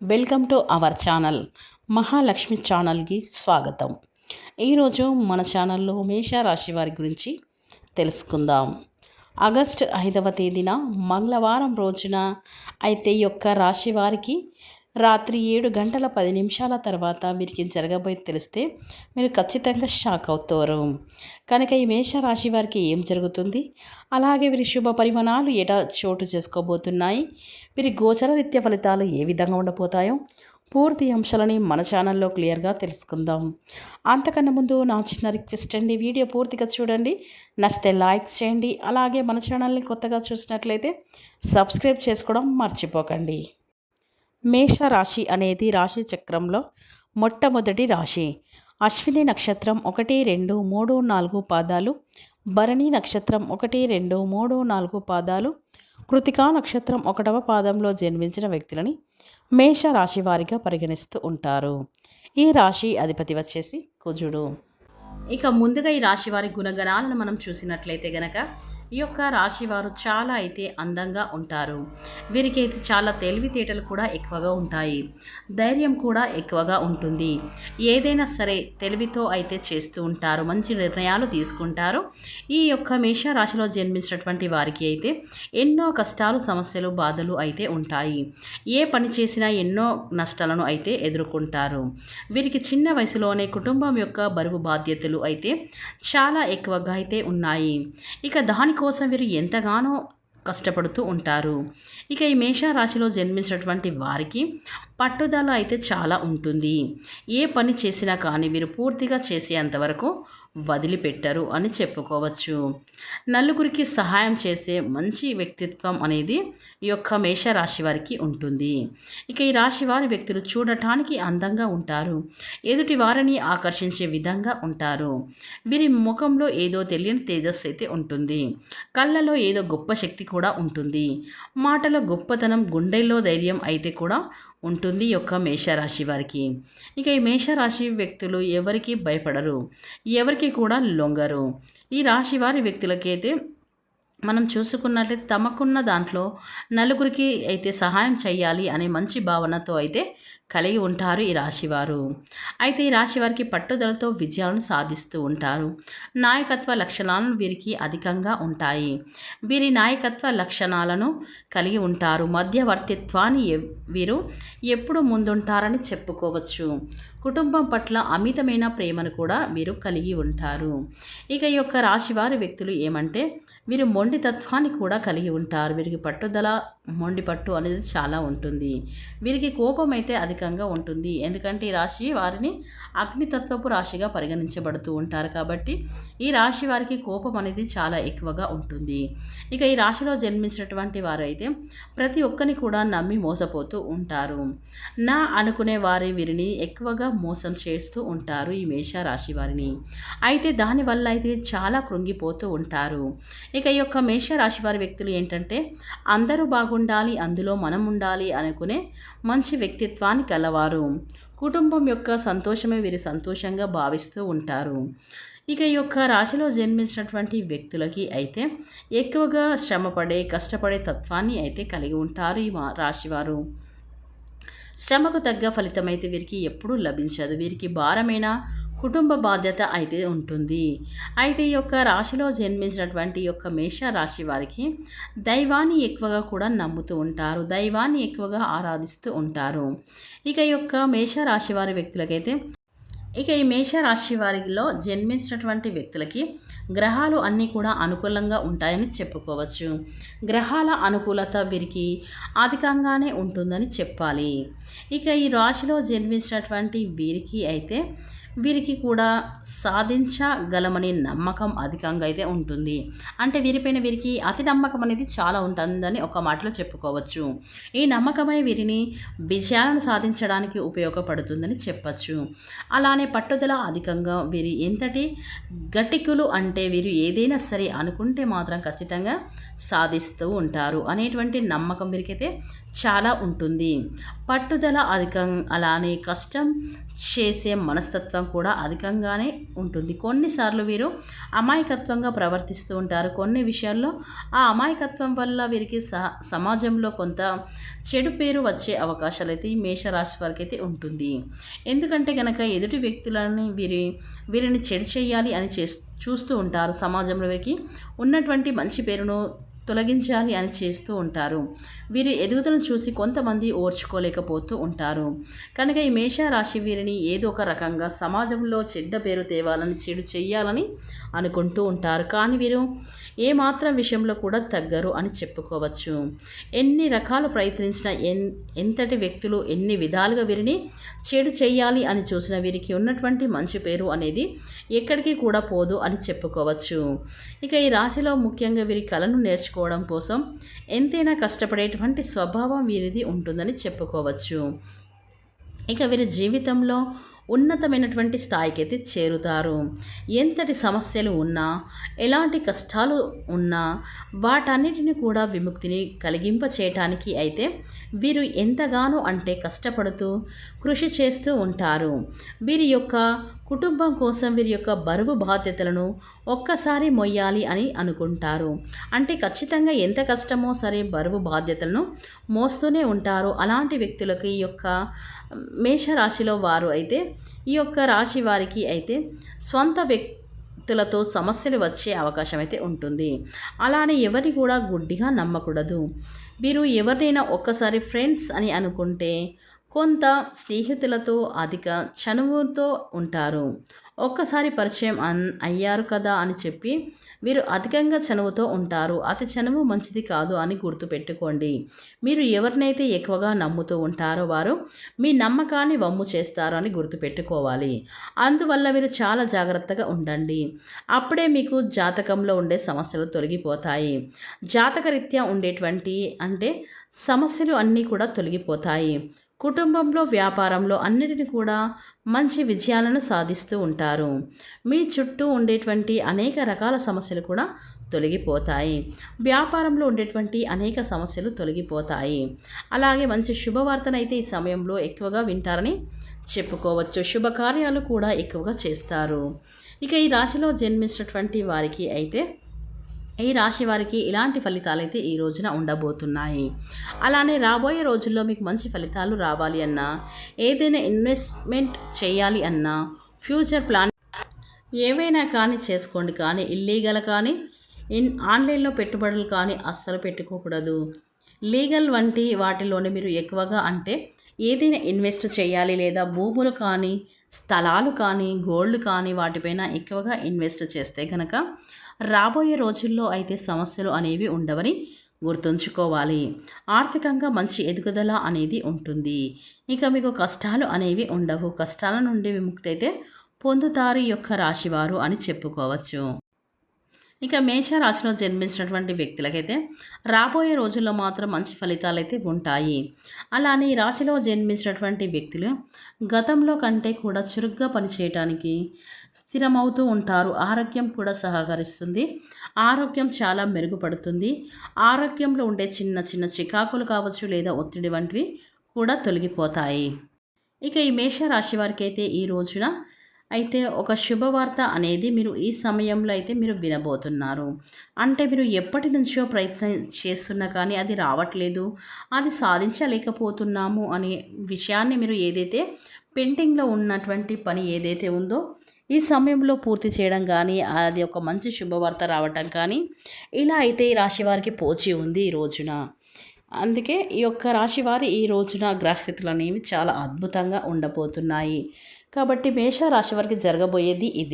Welcome to our channel. Mahalakshmi ఛానల్కి స్వాగతం. ఈరోజు మన ఛానల్లో మేషరాశి వారి గురించి తెలుసుకుందాం. ఆగస్ట్ ఐదవ తేదీన మంగళవారం రోజున అయితే యొక్క రాశి వారికి రాత్రి ఏడు గంటల పది నిమిషాల తర్వాత వీరికి జరగబోయి తెలిస్తే మీరు ఖచ్చితంగా షాక్ అవుతారు. కనుక ఈ మేషరాశి వారికి ఏం జరుగుతుంది? అలాగే వీరి శుభ పరిమాణాలు ఎట చోటు చేసుకోబోతున్నాయి? వీరి గోచర నిత్య ఫలితాలు ఏ విధంగా ఉండబోతాయో పూర్తి అంశాలని మన ఛానల్లో క్లియర్గా తెలుసుకుందాం. అంతకన్నా ముందు నా చిన్న రిక్వెస్ట్ అండి వీడియో పూర్తిగా చూడండి. నచ్చితే లైక్ చేయండి. అలాగే మన ఛానల్ని కొత్తగా చూసినట్లయితే సబ్స్క్రైబ్ చేసుకోవడం మర్చిపోకండి. మేషరాశి అనేది రాశి చక్రంలో మొట్టమొదటి రాశి. అశ్విని నక్షత్రం ఒకటి రెండు మూడు నాలుగు పాదాలు భరణి నక్షత్రం ఒకటి రెండు మూడు నాలుగు పాదాలు కృతికా నక్షత్రం ఒకటవ పాదంలో జన్మించిన వ్యక్తులని మేష రాశి వారిగా పరిగణిస్తూ ఉంటారు. ఈ రాశి అధిపతి వచ్చేసి కుజుడు. ఇక ముందుగా ఈ రాశి వారి గుణగణాలను మనం చూసినట్లయితే గనక ఈ యొక్క రాశి వారు చాలా అయితే అందంగా ఉంటారు. వీరికి అయితే చాలా తెలివితేటలు కూడా ఎక్కువగా ఉంటాయి. ధైర్యం కూడా ఎక్కువగా ఉంటుంది. ఏదైనా సరే తెలివితో అయితే చేస్తూ ఉంటారు. మంచి నిర్ణయాలు తీసుకుంటారు. ఈ యొక్క మేష రాశిలో జన్మించినటువంటి వారికి అయితే ఎన్నో కష్టాలు సమస్యలు బాధలు అయితే ఉంటాయి. ఏ పని చేసినా ఎన్నో నష్టాలను అయితే ఎదుర్కొంటారు. వీరికి చిన్న వయసులోనే కుటుంబం యొక్క బరువు బాధ్యతలు అయితే చాలా ఎక్కువగా అయితే ఉన్నాయి. ఇక దాని కోసం వీరు ఎంతగానో కష్టపడుతూ ఉంటారు. ఇక ఈ మేషరాశిలో జన్మించినటువంటి వారికి పట్టుదల అయితే చాలా ఉంటుంది. ఏ పని చేసినా కానీ వీరు పూర్తిగా చేసేంతవరకు వదిలిపెట్టరు అని చెప్పుకోవచ్చు. నలుగురికి సహాయం చేసే మంచి వ్యక్తిత్వం అనేది ఈ యొక్క మేషరాశి వారికి ఉంటుంది. ఇక ఈ రాశి వారి వ్యక్తులు చూడటానికి అందంగా ఉంటారు. ఎదుటి వారిని ఆకర్షించే విధంగా ఉంటారు. వీరి ముఖంలో ఏదో తెలియని తేజస్సు అయితే ఉంటుంది. కళ్ళలో ఏదో గొప్ప శక్తి కూడా ఉంటుంది. మాటలో గొప్పతనం గుండెల్లో ధైర్యం అయితే కూడా ఉంటుంది ఈ యొక్క మేషరాశి వారికి. ఇక ఈ మేషరాశి వ్యక్తులు ఎవరికి భయపడరు? ఎవరికి కూడా లొంగరు. ఈ రాశి వారి వ్యక్తులకైతే మనం చూసుకున్నట్లయితే తమకున్న దాంట్లో నలుగురికి అయితే సహాయం చేయాలి అనే మంచి భావనతో అయితే కలిగి ఉంటారు ఈ రాశివారు. అయితే ఈ రాశి వారికి పట్టుదలతో విజయాలను సాధిస్తూ ఉంటారు. నాయకత్వ లక్షణాలను వీరికి అధికంగా ఉంటాయి. వీరి నాయకత్వ లక్షణాలను కలిగి ఉంటారు. మధ్యవర్తిత్వాన్ని వీరు ఎప్పుడు ముందుంటారని చెప్పుకోవచ్చు. కుటుంబం పట్ల అమితమైన ప్రేమను కూడా వీరు కలిగి ఉంటారు. ఇక ఈ యొక్క రాశివారి వ్యక్తులు ఏమంటే వీరు మొండితత్వాన్ని కూడా కలిగి ఉంటారు. వీరికి పట్టుదల మొండి పట్టు అనేది చాలా ఉంటుంది. వీరికి కోపం అయితే అధికంగా ఉంటుంది. ఎందుకంటే ఈ రాశి వారిని అగ్నితత్వపు రాశిగా పరిగణించబడుతూ ఉంటారు కాబట్టి ఈ రాశి వారికి కోపం అనేది చాలా ఎక్కువగా ఉంటుంది. ఇక ఈ రాశిలో జన్మించినటువంటి వారు అయితే ప్రతి ఒక్కరిని కూడా నమ్మి మోసపోతూ ఉంటారు. నా అనుకునే వారి వీరిని ఎక్కువగా మోసం చేస్తూ ఉంటారు ఈ మేష రాశి వారిని. అయితే దానివల్ల అయితే చాలా కృంగిపోతూ ఉంటారు. ఇక ఈ యొక్క మేష రాశి వారి వ్యక్తులు ఏంటంటే అందరూ బాగుండాలి అందులో మనం ఉండాలి అనుకునే మంచి వ్యక్తిత్వాన్ని కలవారు కుటుంబం యొక్క సంతోషమే వీరి సంతోషంగా భావిస్తూ ఉంటారు. ఇక ఈ యొక్క రాశిలో జన్మించినటువంటి వ్యక్తులకి అయితే ఎక్కువగా శ్రమపడే కష్టపడే తత్వాన్ని అయితే కలిగి ఉంటారు ఈ రాశివారు. శ్రమకు తగ్గ ఫలితం అయితే వీరికి ఎప్పుడూ లభించదు. వీరికి భారమైన కుటుంబ బాధ్యత అయితే ఉంటుంది. అయితే ఈ యొక్క రాశిలో జన్మించినటువంటి యొక్క మేష రాశి వారికి దైవాన్ని ఎక్కువగా కూడా నమ్ముతూ ఉంటారు. దైవాన్ని ఎక్కువగా ఆరాధిస్తూ ఉంటారు. ఇక ఈ యొక్క మేష రాశి వారి వ్యక్తులకైతే ఇక ఈ మేషరాశి వారిలో జన్మించినటువంటి వ్యక్తులకి గ్రహాలు అన్నీ కూడా అనుకూలంగా ఉంటాయని చెప్పుకోవచ్చు. గ్రహాల అనుకూలత వీరికి అధికంగానే ఉంటుందని చెప్పాలి. ఇక ఈ రాశిలో జన్మించినటువంటి వీరికి అయితే వీరికి కూడా సాధించగలమనే నమ్మకం అధికంగా అయితే ఉంటుంది. అంటే వీరిపైన వీరికి అతి నమ్మకం అనేది చాలా ఉంటుందని ఒక మాటలో చెప్పుకోవచ్చు. ఈ నమ్మకమైన వీరిని విజయాలను సాధించడానికి ఉపయోగపడుతుందని చెప్పచ్చు. అలానే పట్టుదల అధికంగా వీరి ఎంతటి గటికులు అంటే వీరు ఏదైనా సరే అనుకుంటే మాత్రం ఖచ్చితంగా సాధిస్తూ ఉంటారు అనేటువంటి నమ్మకం వీరికైతే చాలా ఉంటుంది. పట్టుదల అధికం అలానే కష్టం చేసే మనస్తత్వం కూడా అధికంగానే ఉంటుంది. కొన్నిసార్లు వీరు అమాయకత్వంగా ప్రవర్తిస్తూ ఉంటారు. కొన్ని విషయాల్లో ఆ అమాయకత్వం వల్ల వీరికి సమాజంలో కొంత చెడు పేరు వచ్చే అవకాశాలు అయితే ఈ మేషరాశి వారికి అయితే ఉంటుంది. ఎందుకంటే కనుక ఎదుటి వ్యక్తులని వీరి వీరిని చెడు చేయాలి అని చే చూస్తూ ఉంటారు. సమాజంలో వీరికి ఉన్నటువంటి మంచి పేరును తొలగించాలి అని చేస్తూ ఉంటారు. వీరి ఎదుగుదలను చూసి కొంతమంది ఓర్చుకోలేకపోతూ ఉంటారు. కనుక ఈ మేషరాశి వీరిని ఏదో ఒక రకంగా సమాజంలో చెడ్డ పేరు తేవాలని చెడు చేయాలని అనుకుంటూ ఉంటారు. కానీ వీరు ఏమాత్రం విషయంలో కూడా తగ్గరు అని చెప్పుకోవచ్చు. ఎన్ని రకాలు ప్రయత్నించిన ఎన్ ఎంతటి వ్యక్తులు ఎన్ని విధాలుగా వీరిని చెడు చేయాలి అని చూసిన వీరికి ఉన్నటువంటి మంచి పేరు అనేది ఎక్కడికి కూడా పోదు అని చెప్పుకోవచ్చు. ఇక ఈ రాశిలో ముఖ్యంగా వీరి కళను తెచ్చుకోవడం కోసం ఎంతైనా కష్టపడేటువంటి స్వభావం వీరిది ఉంటుందని చెప్పుకోవచ్చు. ఇక వీరి జీవితంలో ఉన్నతమైనటువంటి స్థాయికి అయితే చేరుతారు. ఎంతటి సమస్యలు ఉన్నా ఎలాంటి కష్టాలు ఉన్నా వాటన్నిటిని కూడా విముక్తిని కలిగింప చేయటానికి అయితే వీరు ఎంతగానో అంటే కష్టపడుతూ కృషి చేస్తూ ఉంటారు. వీరి యొక్క కుటుంబం కోసం వీరి యొక్క బరువు బాధ్యతలను ఒక్కసారి మొయ్యాలి అని అనుకుంటారు. అంటే ఖచ్చితంగా ఎంత కష్టమో సరే బరువు బాధ్యతలను మోస్తూనే ఉంటారు. అలాంటి వ్యక్తులకు ఈ యొక్క మేషరాశిలో వారు అయితే ఈ యొక్క రాశి వారికి అయితే స్వంత వ్యక్తులతో సమస్యలు వచ్చే అవకాశం అయితే ఉంటుంది. అలానే ఎవరిని కూడా గుడ్డిగా నమ్మకూడదు. మీరు ఎవరినైనా ఒక్కసారి ఫ్రెండ్స్ అని అనుకుంటే కొంత స్నేహితులతో అధిక చనువుతో ఉంటారు. ఒక్కసారి పరిచయం అన్ అయ్యారు కదా అని చెప్పి వీరు అధికంగా చనువుతో ఉంటారు. అతి చనువు మంచిది కాదు అని గుర్తుపెట్టుకోండి. మీరు ఎవరినైతే ఎక్కువగా నమ్ముతూ ఉంటారో వారు మీ నమ్మకాన్ని వమ్ము చేస్తారు అని గుర్తుపెట్టుకోవాలి. అందువల్ల మీరు చాలా జాగ్రత్తగా ఉండండి. అప్పుడే మీకు జాతకంలో ఉండే సమస్యలు తొలగిపోతాయి. జాతకరీత్యా ఉండేటువంటి అంటే సమస్యలు అన్నీ కూడా తొలగిపోతాయి. కుటుంబంలో వ్యాపారంలో అన్నిటిని కూడా మంచి విజయాలను సాధిస్తూ ఉంటారు. మీ చుట్టూ ఉండేటువంటి అనేక రకాల సమస్యలు కూడా తొలగిపోతాయి. వ్యాపారంలో ఉండేటువంటి అనేక సమస్యలు తొలగిపోతాయి. అలాగే మంచి శుభవార్తనైతే ఈ సమయంలో ఎక్కువగా వింటారని చెప్పుకోవచ్చు. శుభకార్యాలు కూడా ఎక్కువగా చేస్తారు. ఇక ఈ రాశిలో జన్మించినటువంటి వారికి అయితే ఈ రాశి వారికి ఇలాంటి ఫలితాలు అయితే ఈ రోజున ఉండబోతున్నాయి. అలానే రాబోయే రోజుల్లో మీకు మంచి ఫలితాలు రావాలి అన్నా ఏదైనా ఇన్వెస్ట్మెంట్ చేయాలి అన్నా ఫ్యూచర్ ప్లాన్ ఏవైనా కానీ చేసుకోండి. కానీ ఇల్లీగల్ కానీ ఇన్ ఆన్లైన్లో పెట్టుబడులు కానీ అస్సలు పెట్టుకోకూడదు. లీగల్ వంటి వాటిలోనే మీరు ఎక్కువగా అంటే ఏదైనా ఇన్వెస్ట్ చేయాలి లేదా భూములు కానీ స్థలాలు కానీ గోల్డ్ కానీ వాటిపైన ఎక్కువగా ఇన్వెస్ట్ చేస్తే కనుక రాబోయే రోజుల్లో అయితే సమస్యలు అనేవి ఉండవని గుర్తుంచుకోవాలి. ఆర్థికంగా మంచి ఎదుగుదల అనేది ఉంటుంది. ఇక మీకు కష్టాలు అనేవి ఉండవు. కష్టాల నుండి విముక్తి అయితే పొందుతారు యొక్క రాశివారు అని చెప్పుకోవచ్చు. ఇక మేషరాశిలో జన్మించినటువంటి వ్యక్తులకైతే రాబోయే రోజుల్లో మాత్రం మంచి ఫలితాలు అయితే ఉంటాయి. అలానే ఈ రాశిలో జన్మించినటువంటి వ్యక్తులు గతంలో కంటే కూడా చురుగ్గా పనిచేయటానికి స్థిరమవుతూ ఉంటారు. ఆరోగ్యం కూడా సహకరిస్తుంది. ఆరోగ్యం చాలా మెరుగుపడుతుంది. ఆరోగ్యంలో ఉండే చిన్న చిన్న చికాకులు కావచ్చు లేదా ఒత్తిడి వంటివి కూడా తొలగిపోతాయి. ఇక ఈ మేషరాశి వారికి అయితే ఈ రోజున అయితే ఒక శుభవార్త అనేది మీరు ఈ సమయంలో అయితే మీరు వినబోతున్నారు. అంటే మీరు ఎప్పటి నుంచో ప్రయత్నం చేస్తున్నా కానీ అది రావట్లేదు అది సాధించలేకపోతున్నాము అనే విషయాన్ని మీరు ఏదైతే పెయింటింగ్లో ఉన్నటువంటి పని ఏదైతే ఉందో ఈ సమయంలో పూర్తి చేయడం కానీ అది ఒక మంచి శుభవార్త రావటం కానీ ఇలా అయితే ఈ రాశి వారికి పోచి ఉంది ఈ రోజున. అందుకే ఈ యొక్క రాశి వారి ఈ రోజున గ్రహస్థితులు అనేవి చాలా అద్భుతంగా ఉండబోతున్నాయి. కాబట్టి మేష రాశి వారికి జరగబోయేది ఇదే.